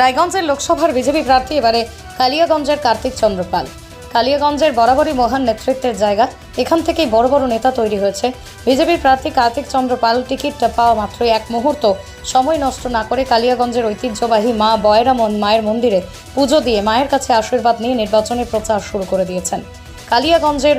রায়গঞ্জের লোকসভার বিজেপি প্রার্থী এবারে কালিয়াগঞ্জের কার্তিক চন্দ্রপাল। কালিয়াগঞ্জের বরাবরই মহান নেতৃত্বের জায়গা, এখান থেকেই বড় বড় নেতা তৈরি হয়েছে। বিজেপির প্রার্থী কার্তিক চন্দ্রপাল টিকিটটা পাওয়া মাত্রই এক মুহূর্ত সময় নষ্ট না করে কালিয়াগঞ্জের ঐতিহ্যবাহী মা বয়রামন মায়ের মন্দিরে পুজো দিয়ে মায়ের কাছে আশীর্বাদ নিয়ে নির্বাচনী প্রচার শুরু করে দিয়েছেন। কালিয়াগঞ্জের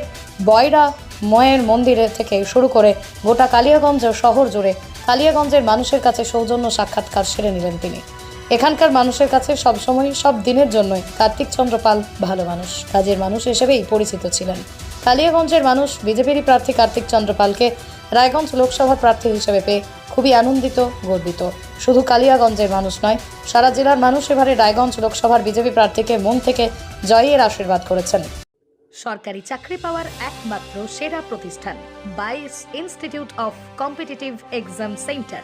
বয়রা ময়ের মন্দিরে থেকে শুরু করে গোটা কালিয়াগঞ্জ শহর জুড়ে কালিয়াগঞ্জের মানুষের কাছে সৌজন্য সাক্ষাৎকার সেরে নিলেন তিনি। এখানকার মানুষের কাছে সবসময় সব দিনের জন্যই কার্তিক চন্দ্র পাল ভালো মানুষ। কাজের মানুষ হিসেবেই পরিচিত ছিলেন। কালিয়াগঞ্জের মানুষ বিজেপিরই প্রার্থী কার্তিক চন্দ্র পালকে রায়গঞ্জ লোকসভা প্রার্থী হিসেবে পেয়ে খুবই আনন্দিত, গর্বিত। শুধু কালিয়াগঞ্জের মানুষ নয়, সারা জেলার মানুষ এবারে রায়গঞ্জ লোকসভার বিজেপি প্রার্থীকে মন থেকে জয়ের আশীর্বাদ করেছেন। সরকারি চাকরি পাওয়ার একমাত্র সেরা প্রতিষ্ঠান Bise institute of competitive exam centre.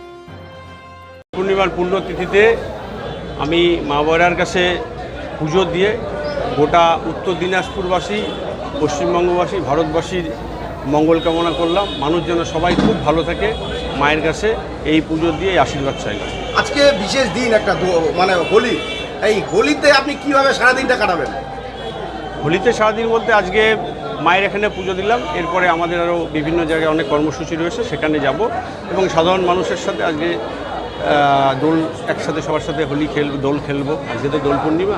পূর্ণিমার পুণ্যতিথিতে আমি মা বয়রার কাছে পুজো দিয়ে গোটা উত্তর দিনাজপুরবাসী পশ্চিমবঙ্গবাসী ভারতবাসীর মঙ্গল কামনা করলাম। মানুষ যেন সবাই খুব ভালো থাকে মায়ের কাছে এই পুজো দিয়ে আশীর্বাদ চাইলাম আজকে বিশেষ দিন একটা মানে হোলি। এই হোলিতে আপনি কীভাবে সারাদিনটা কাটাবেন? হোলিতে সারাদিন বলতে আজকে মায়ের এখানে পুজো দিলাম। এরপরে আমাদের আরও বিভিন্ন জায়গায় অনেক কর্মসূচি রয়েছে সেখানে যাব। এবং সাধারণ মানুষের সাথে আজকে দোল একসাথে সবার সাথে হোলি খেলব দোল খেলব। আজকে তো দোল পূর্ণিমা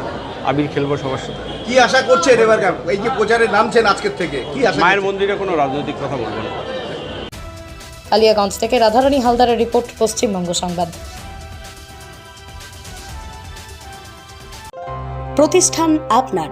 আবির খেলব সবার সাথে। কি আশা করছেন এবার এই যে প্রচারে নামছেন আজকের থেকে কি আশা মায়ের মন্দিরে কোনো রাজনৈতিক কথা বলব না। কালিয়াগঞ্জ থেকে রাধারানী হালদারের রিপোর্ট পশ্চিমবঙ্গ সংবাদ। প্রতিষ্ঠান আপনার।